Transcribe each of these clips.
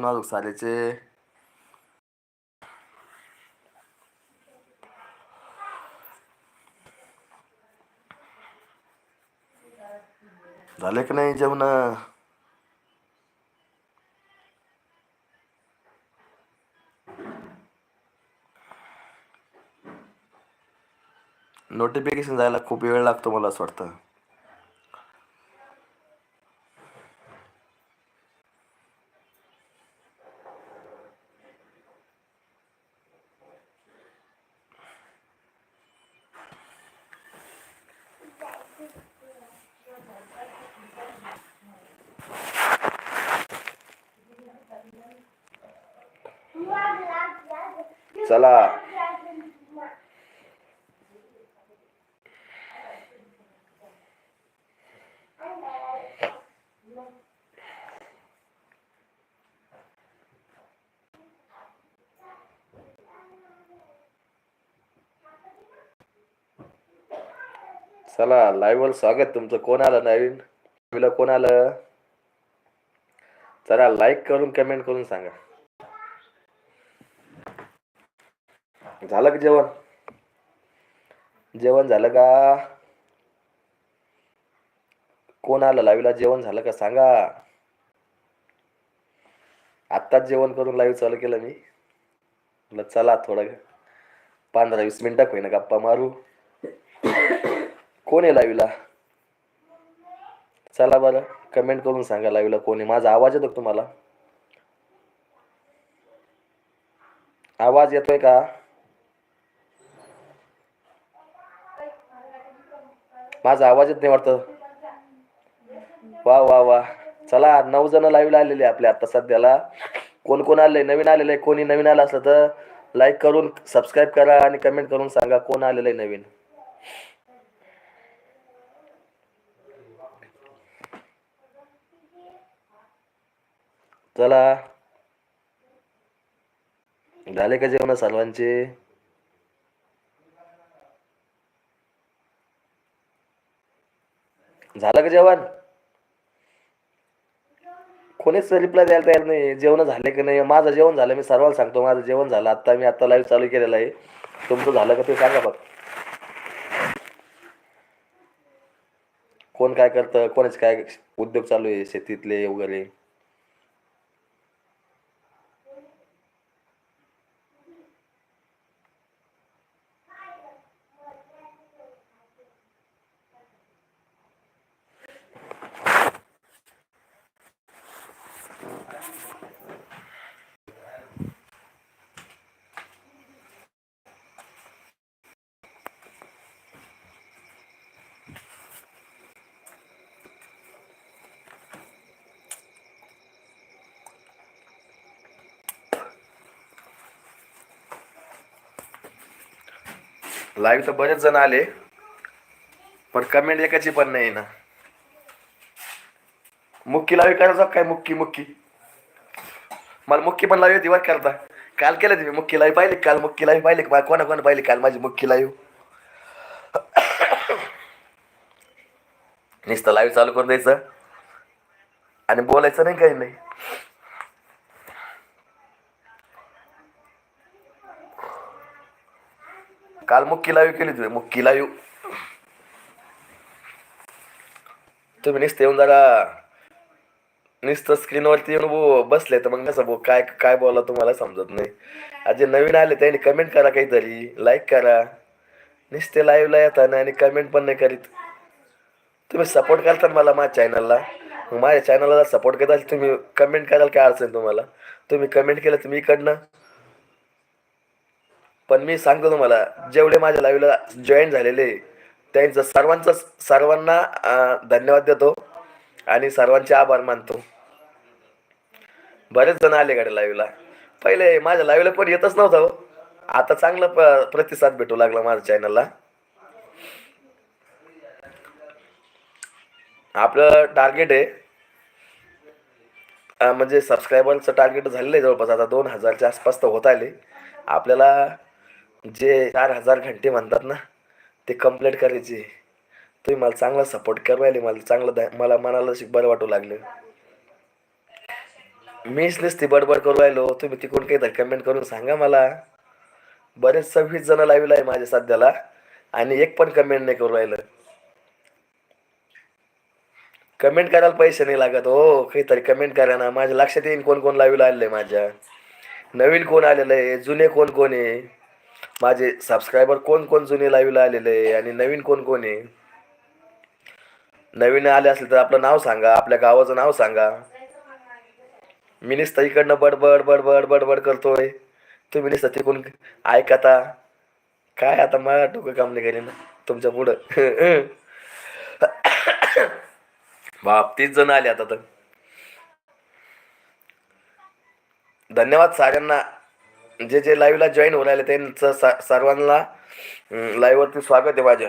जेवण अजून झाले की नाही जेवण नोटिफिकेशन जायला खूप वेळ लागतो मला असं वाटतं चला चला लाईव्ह स्वागत. तुमचं कोण आलं नवीन? तुला कोण आलं? चला लाईक करून कमेंट करून सांगा. झालं का जेवण? जेवण झालं का? कोण आलं? लाईव्हला जेवण झालं का? सांगा. आत्ताच जेवण करून लाईव्ह चालू केलं मी. म्हटलं चला थोडं. पंधरा वीस मिनिटं होईना गप्पा मारू. कोण आहे लाईव्हला चला बरं कमेंट करून सांगा लाईव्हला कोण आहे. माझा आवाज येतो तुम्हाला? आवाज येतोय का? माझा आवाज येत नाही वाटतं. वा वा वा. चला नऊ जण लाईव्हला आलेले आपले आता सध्याला. कोण कोण आले नवीन आलेले कोणी नवीन आलं असलं तर लाईक करून सबस्क्राईब करा आणि कमेंट करून सांगा कोण आलेलं आहे नवीन. चला. झाले का जेवण सर्वांचे? झालं का जेवण? कोणीच रिप्लाय द्यायला तयार नाही जेवण झाले की नाही? माझं जेवण झालं मी सर्वांना सांगतो माझं जेवण झालं. आता मी आता लाईव्ह चालू केलेलं आहे. तुमचं झालं का ते सांगा बघ कोण काय करतं? कोणाचे काय उद्योग चालू आहे? शेतीतले वगैरे. लाईव्ह तर बरेच जण आले पण कमेंट एकाची पण नाही ना. मुक्की लावी करायचा काय मुक्की मुक्की? मला मुक्की पण लावी दिवस करता. काल केलं तुम्ही मुक्की लाईव्ह पाहिली काल मुक्की लाईव्ह पाहिली का कोणा कोणा पाहिली काल माझी मुक्की लाईव्ह नुसतं लाईव्ह चालू करून द्यायचं. आणि बोलायचं नाही काही नाही. काल मुक्की लाईव्ह केली तुम्ही मुक्की लाईव्ह तुम्ही नुसतं येऊन जरा नुसतं स्क्रीनवरती येऊन बो बसले तर मग कसं बो काय काय बोला तुम्हाला समजत नाही. आज जे नवीन आले त्यांनी कमेंट करा काहीतरी लाईक करा. नुसते लाईव्हला येतात आणि कमेंट पण नाही करीत. तुम्ही सपोर्ट करता मला माझ्या चॅनलला मग माझ्या चॅनलला सपोर्ट करता तुम्ही कमेंट कराल काय अडचण तुम्हाला. तुम्ही कमेंट केलं तुम्ही इकडनं पण मी सांगतो तुम्हाला जेवढे माझ्या लाईव्हला जॉईन झालेले त्यांचं सर्वांचं सर्वांना धन्यवाद देतो आणि सर्वांचे आभार मानतो. बरेच जण आले गाडी लाईव्हला पहिले माझ्या लाईव्हला पण येतच नव्हतं हो. आता चांगला प- प्रतिसाद भेटू लागला माझ्या चॅनलला आपलं टार्गेट आहे. म्हणजे सबस्क्रायबरचं टार्गेट झालेलं आहे जवळपास आता दोन हजारच्या आसपास तर होत आले. आपल्याला जे चार हजार घंटे म्हणतात ना ते कंप्लीट करायचे. तुम्ही मला चांगला सपोर्ट करू राहिले मला चांगलं मला मनाला बरं वाटू लागलं. मीच ती बडबड करू राहिलो तुम्ही तिकडून काहीतरी कमेंट करून सांगा मला. बरेच सव्वीस जण लाईव्ह आहे माझ्या सध्याला आणि एक पण कमेंट नाही करू राहिलं. कमेंट करायला पैसे नाही लागत हो काहीतरी कमेंट करा ना. माझ्या लक्षात येईन कोण कोण लाईव्ह आलेलं आहे माझ्या. नवीन कोण आलेलं आहे जुने कोण कोण आहे? माझे सबस्क्रायबर कोण कोण जुने लाईव्हला आलेले आहे आणि नवीन कोण कोण आहे? नवीन आले असले तर आपलं नाव सांगा आपल्या गावाचं नाव सांगा. मी निसतं इकडनं बडबड बडबड बडबड करतोय. तुम्ही नुसतं तिकून ऐकता. काय आता मला डोकं काम नाही करेन तुमच्या पुढं. बाप तीच जण आले आता तर. धन्यवाद साऱ्यांना. जे जे लाईव्हला जॉईन होऊन राहिले त्यांचं सा- सर्वांना लाईव्हवरती स्वागत आहे माझ्या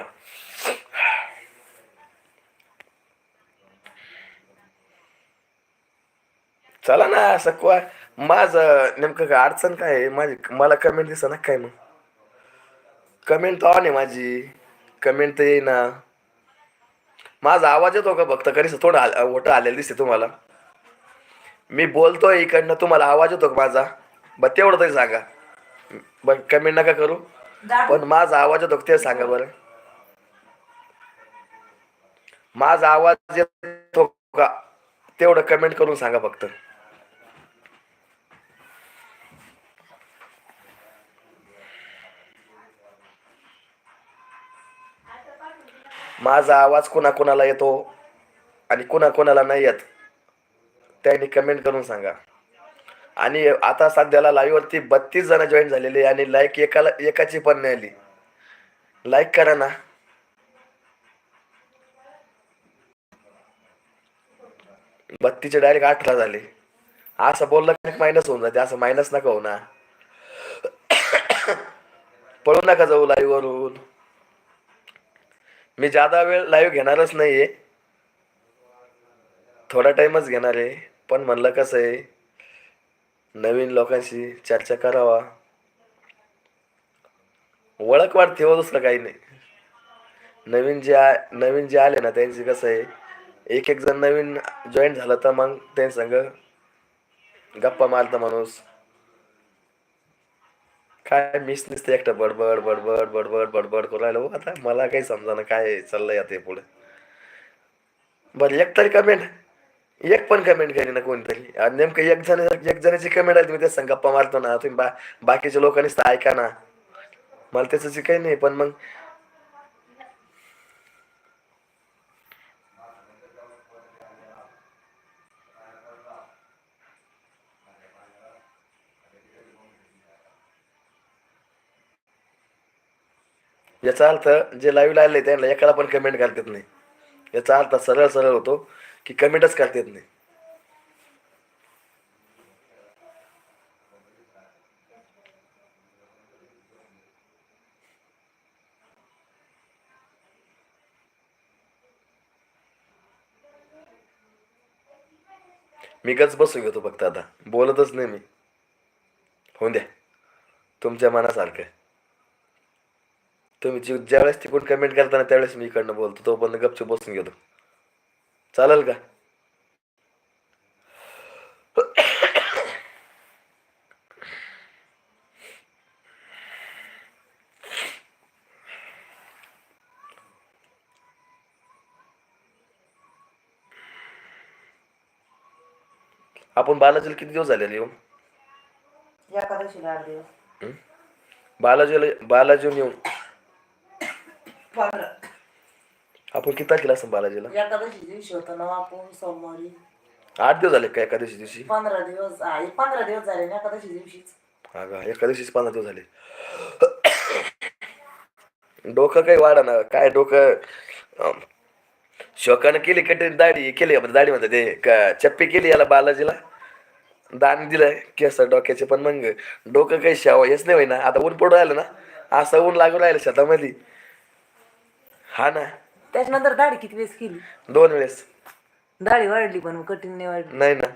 चला ना असं माझं नेमकं काय अडचण काय आहे? माझी मला कमेंट दिसा ना काय मग? कमेंट तर ऑन आहे माझी. कमेंट तर येईना. माझा आवाज येतो का फक्त? कधीच थोडं आल मोठं आलेलं दिसते तुम्हाला. मी बोलतोय इकडनं तुम्हाला आवाज येतो का माझा? ब तेवढं तरी सांगा. ब कमेंट नका करू. पण माझा आवाज येतो ते सांगा बरं. माझा आवाज येतो का तेवढं कमेंट करून सांगा फक्त. माझा आवाज कोणाकोणाला येतो आणि कोणाकोणाला नाही येत त्यांनी कमेंट करून सांगा. आणि आता सध्याला लाईव्हवरती बत्तीस जण जॉईन झालेले आणि लाईक एकाला एकाची पण नाही आली. लाईक करा ना. बत्तीचे डायरेक्ट अठरा झाले. असं बोललं की मायनस होऊन जाते. असं मायनस नका हो ना. पळू नका जाऊ लाईव्ह वरून. मी जादा वेळ लाईव्ह घेणारच नाहीये. थोडा टाइमच घेणार आहे. पण म्हणलं कसं आहे? नवीन लोकांशी चर्चा करावा. ओळख वाढते हो दुसरं काही नाही. नवीन जे आ नवीन जे आले ना त्यांचे कसं आहे एक एक जण नवीन जॉईन झालं तर मग त्यांच्या गप्पा मारता माणूस. काय मीच नसते एकटं बडबड बडबड बडबड बडबड करू राहिलो. हो आता मला काही समजा ना काय चाललंय आता पुढे. बरं एक तरी कमेंट एक पण कमेंट करी ना कोणतरी नेमकं एक जण एक जणाची कमेंट आली तुम्ही ते गप्पा मारतो ना तुम्ही बा बाकीच्या लोकांनीच तर ऐका ना. मला त्याचं काही नाही पण मग याचा अर्थ जे लाईव्ह आले त्यांना एकाला पण कमेंट करता नाही. याचा अर्थ सरळ सरळ होतो. की कमेंटच करता येत नाही. मी गच बसून घेतो फक्त आता. बोलतच नाही मी. होऊन द्या. तुमच्या मनासारखं. तुम्ही जी ज्यावेळेस तिकडून कमेंट करताना त्यावेळेस मी इकडनं बोलतो तोपर्यंत गपचूप बसून घेतो. चालेल का? आपण बालाजीला किती दिवस झालेले येऊन? एकादशीला आठ दिवस. बालाजीला बालाजीहून येऊन? पंधरा. आपण किती तारखेला असं बालाजीला? एकादशी दिवशी होतो ना आपण सोमवारी. आठ दिवस झाले का एकादशी दिवशी? पंधरा दिवस हा, पंधरा दिवस झाले ना एकादशी दिवशीच. हा का एकादशीच पंधरा दिवस झाले. डोकं काही वाढा ना. काय डोकं? अं, शोकानं केली कठीण दाढी? केली आपली दाढी म्हणतात ते? का चप्पी केली याला बालाजीला? दान दिलं केस डोक्याचे पण मग. डोकं काही शाव हेच नाही होईना. आता ऊन पडू राहिलं ना. असं ऊन लागू राहिलं शेतामध्ये. हा ना. त्याच्यानंतर दाढी किती वेळेस केली? दोन वेळेस. दाढी वाढली पण कठीण नाही वाढली. नाही ना.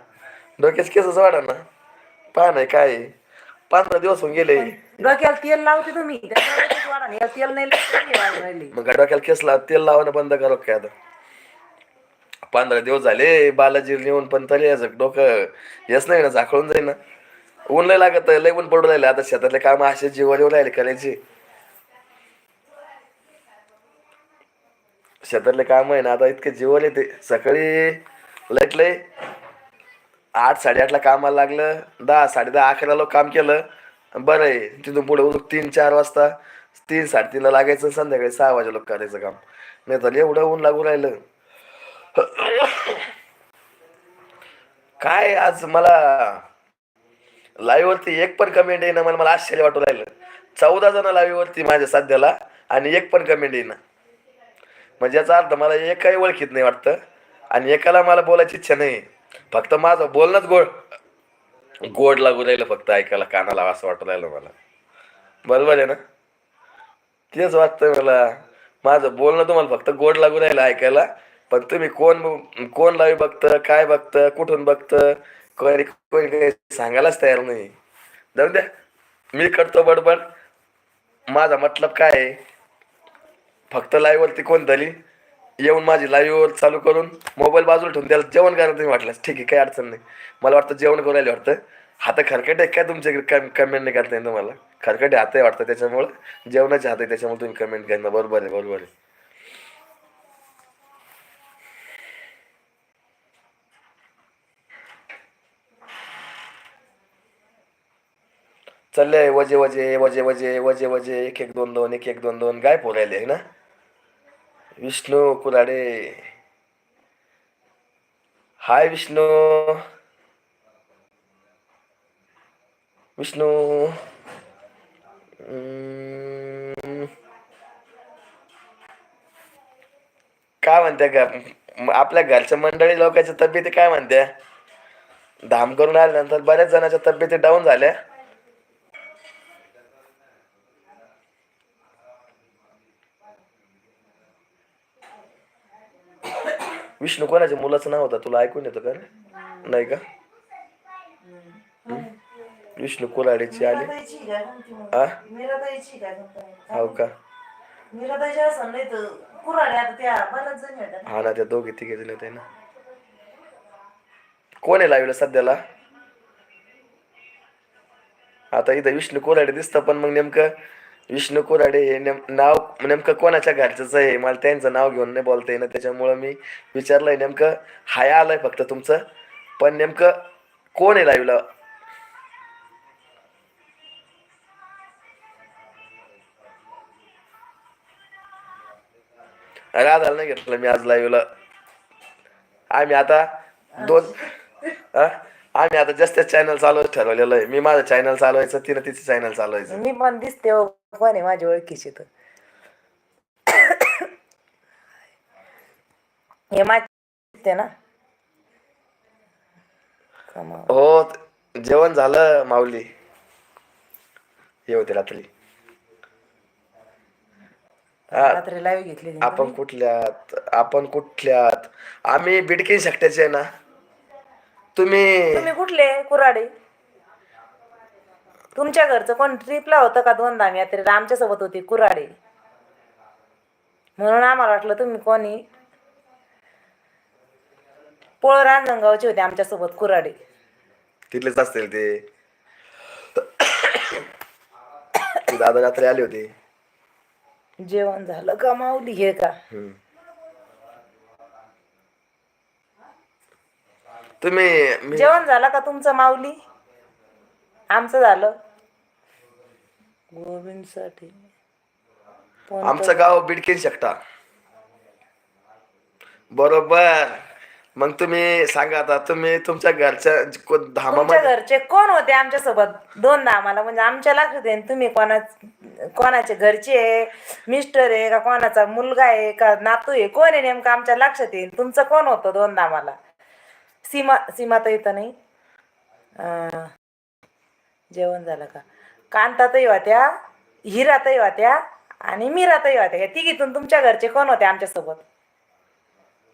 डोक्याचे केसच वाढा ना. पहा नाही काय आहे. पंधरा दिवस होऊन गेले. डोक्याला तेल लावते तुम्ही. त्याच्यामुळे लगेच वाढा नाही याला तेल नाही लावत तरी वाढ राहिली मग डोक्याला केस लाव तेल लावणं बंद करो काय आता. पंधरा दिवस झाले बालाजी नेऊन पण तरी याचं डोकं येस नाही ना झाकळून जाईल ना. ऊन लय लागत लय ऊन पडू राहिले. आता शेतातले काम असे जीवन येऊ राहिले करायचे. शेतातले काम आहे ना आता इतके जीवन ते सकाळी लटले लय. आठ साडेआठला कामाला लागलं. दहा साडे दहा अकराला काम केलं. बरं आहे. तिथून पुढे उलट तीन चार वाजता तीन साडेतीनला लागायचं संध्याकाळी सहा वाजे लोक करायचं काम. नाही तर एवढं ऊन लागू राहिलं. काय आज मला लाईव्ह वरती एक पण कमेंट येईना मला मला आश्चर्य वाटू राहिलं. चौदा जण लाईव्ह वरती माझ्या सध्याला आणि एक पण कमेंट येईना. म्हणजे याचा अर्थ मला एकही ओळखीत नाही वाटतं. आणि एकाला मला बोलायची इच्छा नाही. फक्त माझं बोलणंच गोड गोड लागू राहिलं फक्त ऐकायला कानाला असं वाटू राहिलं मला. बरोबर आहे ना? तेच वाटतं मला. माझं बोलणं तुम्हाला फक्त गोड लागू राहिलं ऐकायला. पण तुम्ही कोण कोण लावी बघतं काय बघतं कुठून बघतं कोणी कोणी काही सांगायलाच तयार नाही. जाऊ द्या. मी करतो बडबड. माझा मतलब काय आहे? फक्त लाईव्हवरती कोण झाली येऊन माझी लाईव्हवर चालू करून मोबाईल बाजूला ठेवून त्याला जेवण करायला तुम्ही वाटल्यास ठीक आहे काही अडचण नाही. मला वाटतं जेवण करायला वाटतं. हात खरकट आहे काय तुमच्याकडे कमेंट नाही करता येईल तुम्हाला. खरकट हात आहे वाटतं त्याच्यामुळं. जेवणाचे हात आहे त्याच्यामुळे तुम्ही कमेंट करणं बरोबर आहे बरोबर आहे. चाललंय वजे वजे वजे वजे वजे वजे एक एक दोन दोन एक एक दोन दोन गाय पोरायले ना? विष्णू कुराडे. हाय विष्णू. विष्णू. काय म्हणत्या का आपल्या घरच्या मंडळी लोकांच्या तब्येती काय म्हणत्या धाम करून आल्यानंतर बऱ्याच जणांच्या तब्येती डाऊन झाल्या. विष्णू कोणाच्या मुलाचं नाव होतं? तुला ऐकून येतं का रे? नाही का? विष्णू कुराडीची आली? हो का. हा ना त्या दोघे तिघे जण होते ना. कोण आहे लावलं सध्याला? आता इथं विष्णू कोराडे दिसतं पण मग नेमकं विष्णू कोराडे हे नेम नाव नेमकं कोणाच्या घरचंच आहे? मला त्यांचं नाव घेऊन नाही बोलता येईना त्याच्यामुळं मी विचारलंय नेमकं हाय आलंय फक्त तुमचं. पण नेमकं कोण आहे लाईव्हला राधाला नाही घेतलं मी आज लाईव्हला आम्ही आता दोन हा? आम्ही आता जास्त चॅनल चालवायचं ठरवलेलं आहे. मी माझं चॅनल चालवायचं तिनं तिचं चॅनल चालवायचं. मी पण दिसते हो, कोण आहे माझी ओळखीची तर. हे दिसते ना. हो त- जेवण झालं माऊली. हे होते रात्री. रात्री लाईव्ह घेतली आपण कुठल्यात? आपण कुठल्यात? आम्ही बिडकीन शकट्याचे आहे ना. तुम्ही तुम्ही कुठले? कुराडे तुमच्या घरचं कोण ट्रिपला होतं का दोन धाम यात्रेला आमच्यासोबत होती कुराडे म्हणून आम्हाला वाटलं तुम्ही कोणी? पोळ रांजणगावचे होते आमच्यासोबत कुराडे तिथलेच असतील ते. ते दादा रात्री आले होते. जेवण झालं का माऊली हे का? हम्म. तुम्ही मी जेवण झालं का तुमचं माऊली? आमचं झालं. गोविंदसाठी. आमचं गाव बिडकीन शकटा. बरोबर. मग तुम्ही सांगा आता तुम्ही तुमच्या घरच्या को- तुमच्या धामामध्ये घरचे कोण होते आमच्यासोबत दोन धामाला म्हणजे आमच्या लक्षात येईन तुम्ही कोणा कोणाचे घरचे आहे मिस्टर आहे का कोणाचा मुलगा आहे का नातू आहे? कोण आहे नेमकं आमच्या लक्षात येईल. तुमचं कोण होतं दोन धामाला सीमा सीमा तर इथं नाही. अं, जेवण झालं का? कांतातही होत्या हिरातही होत्या आणि मीरातही होत्या. या तिघीतून तुमच्या घरचे कोण होते आमच्यासोबत?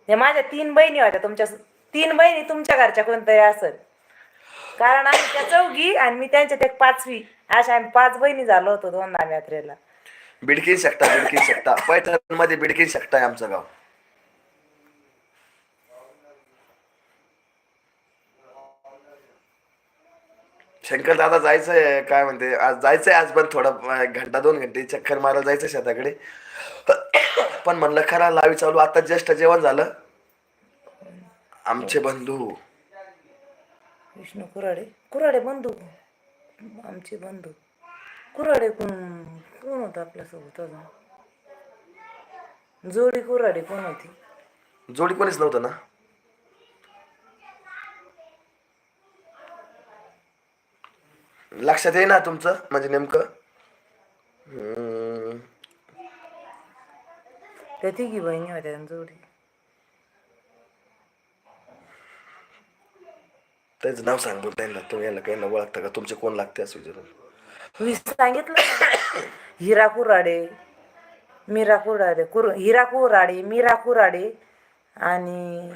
हे माझ्या तीन बहिणी होत्या तुमच्या तीन बहिणी तुमच्या घरच्या कोणतरी असेल. कारण आम्ही त्या चौघी आणि मी त्यांच्यात एक पाचवी. अशा आम्ही पाच बहिणी झालो होतो दोन नाम यात्रेला बिडकी शकता बिडकी शकता. पैठणमध्ये बिडकी शकता आहे आमचं गाव. शंकर दादा जायचंय काय म्हणते आज जायचंय आज पण थोडा अं, घंटा दोन घंटे चक्कर मारायला जायचं शेताकडे. पण म्हणलं खरा लावी चालू. आता जस्ट जेवण झालं. आमचे बंधू. विष्णू कुराडे. कुराडे बंधू. आमचे बंधू. कुराडे कोण कोण होतं आपल्यासोबत अजून? जोडी कुराडे कोण होती? जोडी कोणीच नव्हतं ना? लक्षात येई ना तुमचं म्हणजे नेमकं? त्या तिघी बहिणी होत्या त्याचं नाव सांग बरं त्यांना तुम्ही याला काही नाव ओळखता का? तुमचे कोण लागते असं विचारून? मी सांगितलं ना. हिरा कुराडे मीरा कुराडे कुर हिरा कुराडे मीरा कुराडे आणि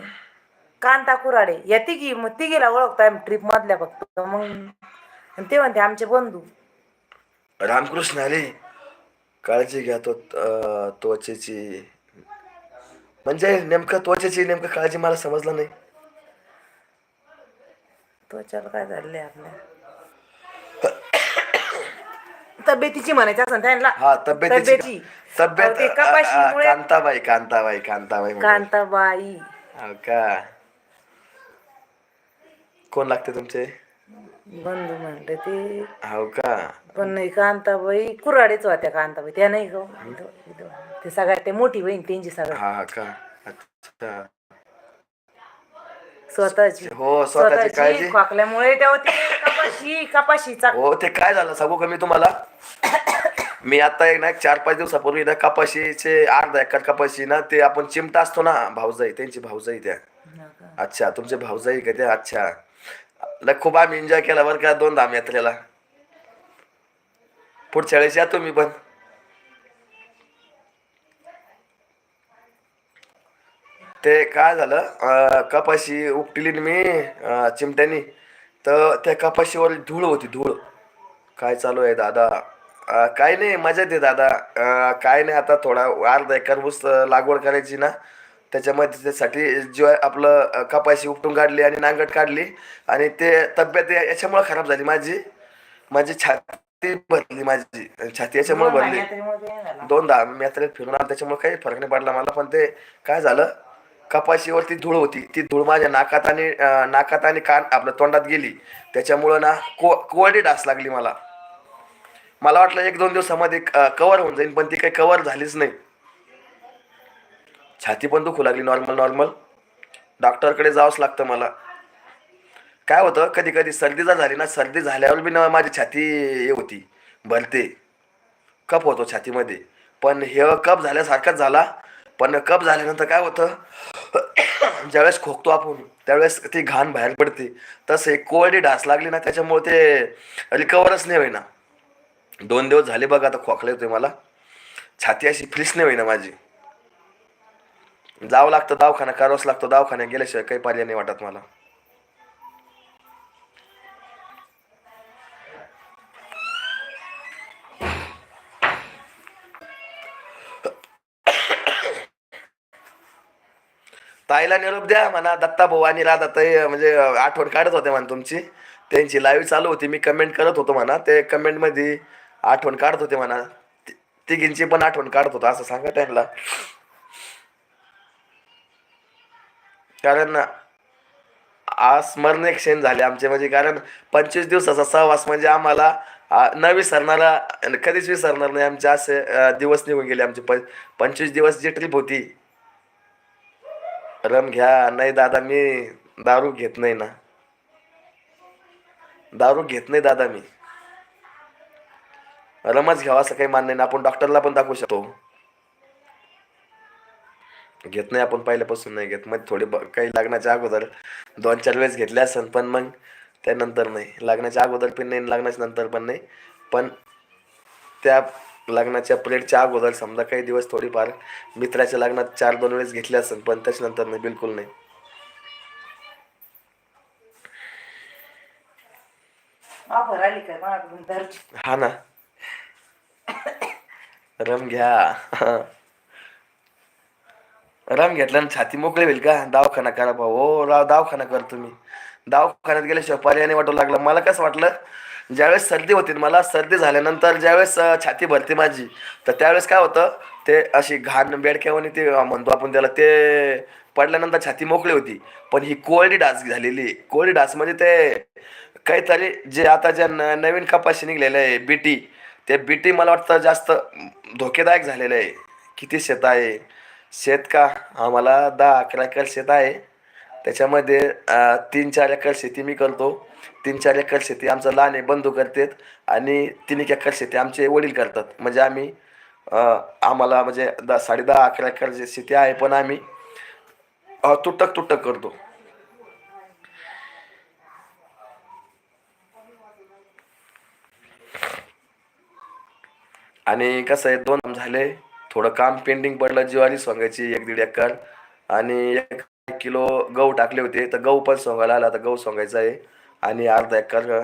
कांता कुराडे या तिघी मग तिघीला ओळखतो आम्ही ट्रिप मधल्या फक्त मग आणि ते म्हणते आमचे बंधू. रामकृष्ण आले. काळजी घ्या तो त्वचेची. म्हणजे नेमकं त्वचेची नेमकं काळजी मला समजलं नाही. त्वचाला काय झालंय आपल्या? तब्येतीची म्हणायची असं त्यांना. हा तब्येतीची तब्येत. ते कपाशीमुळे कांताबाई कांताबाई कांताबाई. कांताबाई. हो का? कोण लागते तुमचे? बंधू म्हणते ते. हो का? पण नाही कांताबाई कुराडेच होत्या कांताबाई त्या नाही गो. ते सगळ्यात ते मोठी बहीण त्यांची सगळ्यात. हा का? अच्छा. स्वतःची. हो, स्वतःची काळजी. खोकल्यामुळे तेव्हा ते कपाशी कपाशीचा. हो ते काय झालं सांगू का मी तुम्हाला? मी आता एक ना एक चार पाच दिवसापूर्वी ना कपाशीचे अर्धा एकर कपाशी ना ते आपण चिमटा असतो ना भाऊजाई त्यांची भाऊजाई त्या. अच्छा तुमचे भाऊजाई का त्या? अच्छा. खूप आम्ही एन्जॉय केला बरं का दोन धाम यात्रेला. पुढच्या वेळेस या तुम्ही पण. ते काय झालं कपाशी उपटिली ना मी चिमट्यानी. तर त्या कपाशीवर धूळ होती धूळ. काय चालू आहे दादा? काय नाही मजा आहे दादा. काय नाही आता थोडा अर्धा एकर ऊस लागवड करायची ना. त्याच्यामध्ये त्यासाठी जो आपलं कपाशी उपटून काढली आणि नांगट काढली. आणि ते तब्येत याच्यामुळे खराब झाली माझी. माझी छाती भरली माझी. छाती याच्यामुळे भरली. दोन दहा यात्रेत फिरून आलो. त्याच्यामुळे काही फरक नाही पडला मला. पण ते काय झालं? कपाशीवरती धूळ होती. ती धूळ माझ्या नाकात आणि नाकात आणि कान आपल्या तोंडात गेली. त्याच्यामुळं ना को कोरडी डास लागली मला. मला वाटलं एक दोन दिवसामध्ये कवर होऊन जाईल पण ती काही कवर झालीच नाही. छाती पण दुखू लागली नॉर्मल नॉर्मल डॉक्टरकडे जावंच लागतं मला. काय होतं कधी कधी सर्दी जर झाली ना सर्दी झाल्यावर बी माझी छाती हे होती भरते कप होतो छातीमध्ये. पण हे कप झाल्यासारखाच झाला. पण कप झाल्यानंतर काय होतं ज्यावेळेस खोकतो आपण त्यावेळेस ती घाण बाहेर पडते. तसे एक कोरडी ढास लागली ना त्याच्यामुळे ते रिकवरच नाही होईना. दोन दिवस झाले बघा आता खोकले होते मला. छाती अशी फ्रीच नाही होईना माझी. जावं लागतं दवाखाना करावंच लागतं दवाखान्यात? गेल्याशिवाय काही पर्याय नाही वाटत मला. ताईला निरोप द्या म्हणा. दत्ता भाऊ आणि राधा ताई म्हणजे आठवण काढत होते म्हणा तुमची. त्यांची लाईव्ह चालू होती. मी कमेंट करत होतो म्हणा. ते कमेंटमध्ये आठवण काढत होते म्हणा. तिघींची पण आठवण काढत होतो. असं सांगा त्यांना. कारण आस्मरणीय क्षण झाले आमचे. म्हणजे कारण पंचवीस दिवसाचा सहवास म्हणजे आम्हाला न विसरणारा कधीच विसरणार नाही. आमचे असे दिवस निघून गेले आमचे. पं पंचवीस दिवस जी ट्रिप होती रम घ्या नाही दादा मी दारू घेत नाही ना. दारू घेत नाही दादा मी. रमच घ्यावा असं काही मान्य नाही. आपण डॉक्टरला पण दाखवू शकतो. घेत नाही आपण पहिल्यापासून नाही घेत. मग थोडे काही लग्नाच्या अगोदर दोन चार वेळेस घेतले असन पण मग त्यानंतर नाही. लग्नाच्या अगोदर पण नाही लग्नाच्या नंतर पण नाही. पण त्या लग्नाच्या पिरियडच्या अगोदर समजा काही दिवस थोडीफार मित्राच्या लग्नात चार दोन वेळेस घेतले असेल पण त्याच्यानंतर नाही बिलकुल नाही. हा ना. रम घ्या. रम घेतल्यानं छाती मोकळी होईल का? दवाखाना करा भाऊ. हो राव दवाखाना कर तुम्ही. दवाखान्यात गेल्याशिवाय पर्यायाने वाटू लागला. मला कसं वाटलं ज्यावेळेस सर्दी होती मला सर्दी झाल्यानंतर ज्यावेळेस छाती भरते माझी तर त्यावेळेस काय होतं ते अशी घाण बेडक्यावानी ते म्हणतो आपण त्याला ते पडल्यानंतर छाती मोकळी होती. पण ही कोरडी डास झालेली कोरडी डास म्हणजे ते काहीतरी जे आता ज्या न नवीन कपाशी निघलेलं आहे बीटी ते बीटी मला वाटतं जास्त धोकेदायक झालेलं आहे. किती शेत आहे. शेत का? आम्हाला दहा अकरा एकर शेत आहे. त्याच्यामध्ये तीन चार एकर शेती मी करतो. तीन चार एकर शेती आमचं लहान आहे बंधू करतात. आणि तीन एक एकर शेती आमचे वडील करतात. म्हणजे आम्ही आम्हाला म्हणजे द साडे दहा अकरा एकर जे शेती आहे पण आम्ही तुटक तुटक करतो. आणि कसं आहे दोन झाले. थोडं काम पेंडिंग पडलं ज्वारी सोंगायची एक दीड एकर. आणि एक किलो गहू टाकले होते. तर गहू पण सोंगायला आला. तर गहू सोंगायचा आहे. आणि अर्धा एकर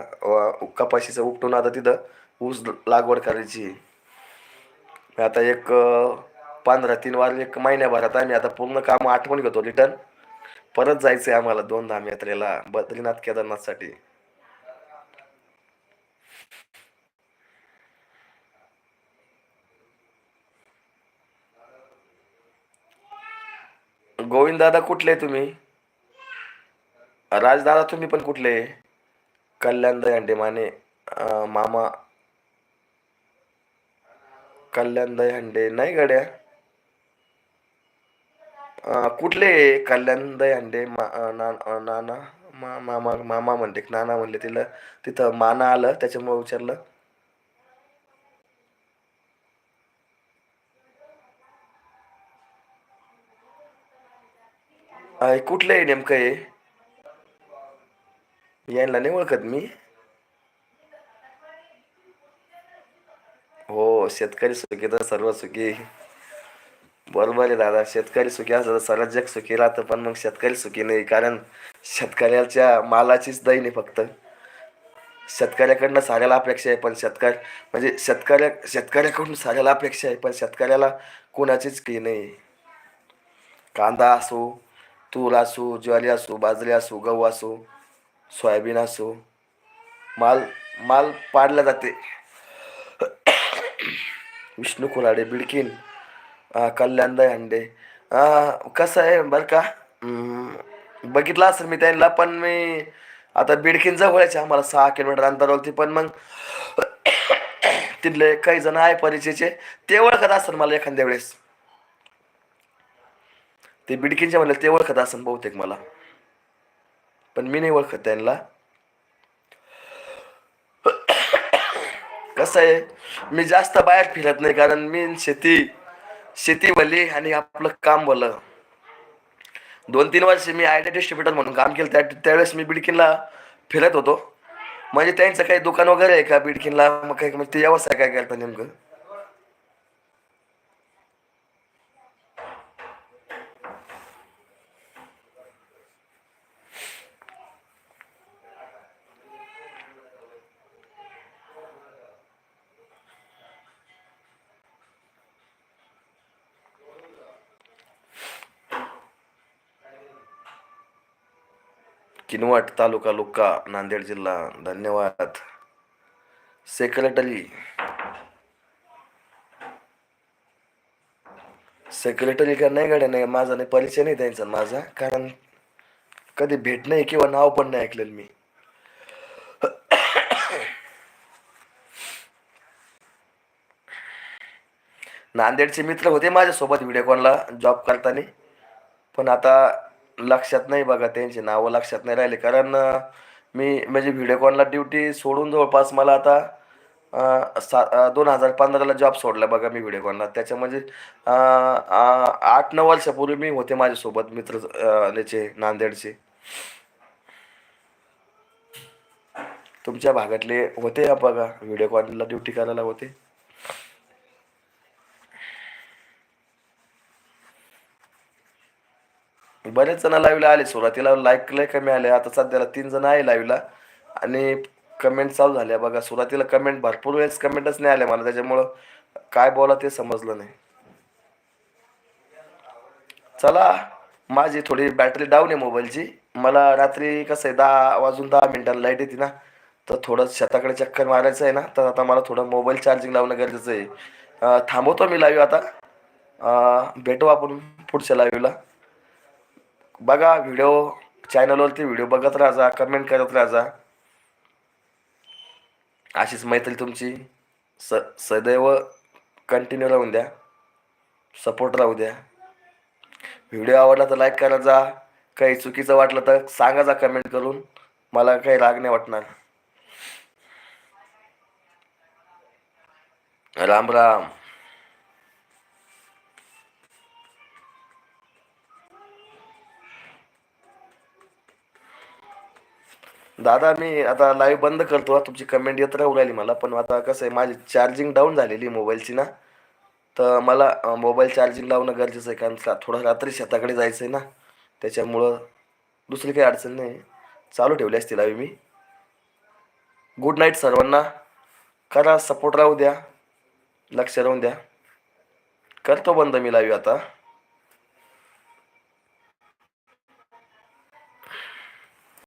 कपाशीचं उपटून आता तिथं ऊस लागवड करायची आता एक पंधरा तीन वार एक महिन्याभरात आम्ही आता पूर्ण काम आठवण घेतो. रिटर्न परत जायचं आहे आम्हाला दोन धाम यात्रेला बद्रीनाथ केदारनाथसाठी. गोविंद दादा कुठले तुम्ही? राजदादा तुम्ही पण कुठले? कल्याण दयांडे माने मामा. कल्याण दयांडे नाही गड्या? कुठले कल्याण दयांडे मा ना नाना मा मामा मामा म्हणते नाना म्हणले तिला. तिथं माना आलं त्याच्यामुळे विचारलं. कुठलं आहे नेमकं आहे यांना नाही ओळखत मी. हो शेतकरी सुखी तर सर्व सुखी. बरोबर आहे दादा शेतकरी सुखी असं तर सर्व जग सुखी राहतं पण मग शेतकरी सुखी नाही कारण शेतकऱ्याच्या मालाचीच दही नाही फक्त. शेतकऱ्याकडनं साऱ्याला अपेक्षा आहे पण शेतकरी म्हणजे शेतकऱ्या शेतकऱ्याकडून साऱ्याला अपेक्षा आहे पण शेतकऱ्याला कोणाचीच की नाही. कांदा असो तूर असो ज्वारी असो बाजरी असो गहू असो सोयाबीन असो माल माल पाडला जाते. विष्णू कुराडे बिडकीन कल्याणदाय हंडे कसं आहे बरं का? बघितलं असेल मी त्यांना पण मी आता बिडकीन जवळचे आम्हाला सहा किलोमीटर अंतरावरती पण मग तिथले काही जण आहे परिचयचे ते ओळखत असेल मला एखाद्या वेळेस. ते बिडकीनचे म्हणलं ते ओळखत असं बहुतेक मला. पण मी नाही ओळखत त्यांना. कसं आहे मी जास्त बाहेर फिरत नाही कारण मी शेती शेती भली आणि आपलं काम भलं दोन तीन वर्ष मी आय टी डिस्ट्रीब्युटर म्हणून काम केलं. त्या त्यावेळेस मी बिडकिनला फिरत होतो. म्हणजे त्यांचं काही दुकान वगैरे आहे का बिडकिनला मग काही म्हणजे ते व्यवसाय काय करता नेमकं? किनवट तालुका लुक्का नांदेड जिल्हा. धन्यवाद. सेक्रेटरी सेक्रेटरी का नाही गाड्या नाही माझा नाही परिचय नाही त्यांचा माझा. कारण कधी भेट नाही किंवा नाव पण नाही ऐकलेलं मी. नांदेडचे मित्र होते माझ्यासोबत व्हिडिओ कॉलला जॉब करताना. पण आता लक्षात नाही बघा त्यांची नावं लक्षात नाही राहिले. कारण मी म्हणजे व्हिडिओकॉनला ड्युटी सोडून जवळपास मला आता सा दोन हजार पंधराला जॉब सोडला बघा मी व्हिडिओकॉनला त्याच्या म्हणजे आठ नऊ वर्षापूर्वी मी होते माझ्यासोबत मित्र याचे नांदेडचे. तुमच्या भागातले होते बघा? व्हिडिओकॉनला ड्युटी करायला होते? बरेच जण लाईव्हला आले. सुरुवातीला लाईक लय कमी आले. आता सध्याला तीन जण आहे लाईव्हला आणि कमेंट चालू झाल्या. बघा सुरुवातीला कमेंट भरपूर वेळेस कमेंटच नाही आल्या मला. त्याच्यामुळं काय बोला ते समजलं नाही. चला माझी थोडी बॅटरी डाऊन आहे मोबाईलची मला रात्री कसं आहे दहा वाजून दहा मिनिटांना लाइट येते ना. तर थोडं शेताकडे चक्कर मारायचं आहे ना. तर आता मला थोडं मोबाईल चार्जिंग लावणं गरजेचं आहे. थांबवतो मी लाईव्ह आता. भेटू आपण पुढच्या लाईव्हला बघा व्हिडिओ चॅनलवरती व्हिडिओ बघत राहा कमेंट करत राहा अशीच मैत्री तुमची. स सदैव कंटिन्यू राहून द्या. सपोर्ट राहू द्या. व्हिडिओ आवडला तर लाईक करा जा. काही चुकीचं वाटलं तर सांगा जा कमेंट करून. मला काही राग नाही वाटणार. राम राम. दादा मी आता लाईव्ह बंद करतो. तुमची कमेंट येत राहू राहिली मला. पण आता कसं आहे माझी चार्जिंग डाऊन झालेली मोबाईलची ना. तर मला मोबाईल चार्जिंग लावणं गरजेचं आहे. कारण का थोडं रात्री शेताकडे जायचं आहे ना. त्याच्यामुळं दुसरी काही अडचण नाही. चालू ठेवली असती लावी मी. गुड नाईट सर्वांना. करा सपोर्ट राहू द्या. लक्ष राहून द्या. करतो बंद मी लावी आता.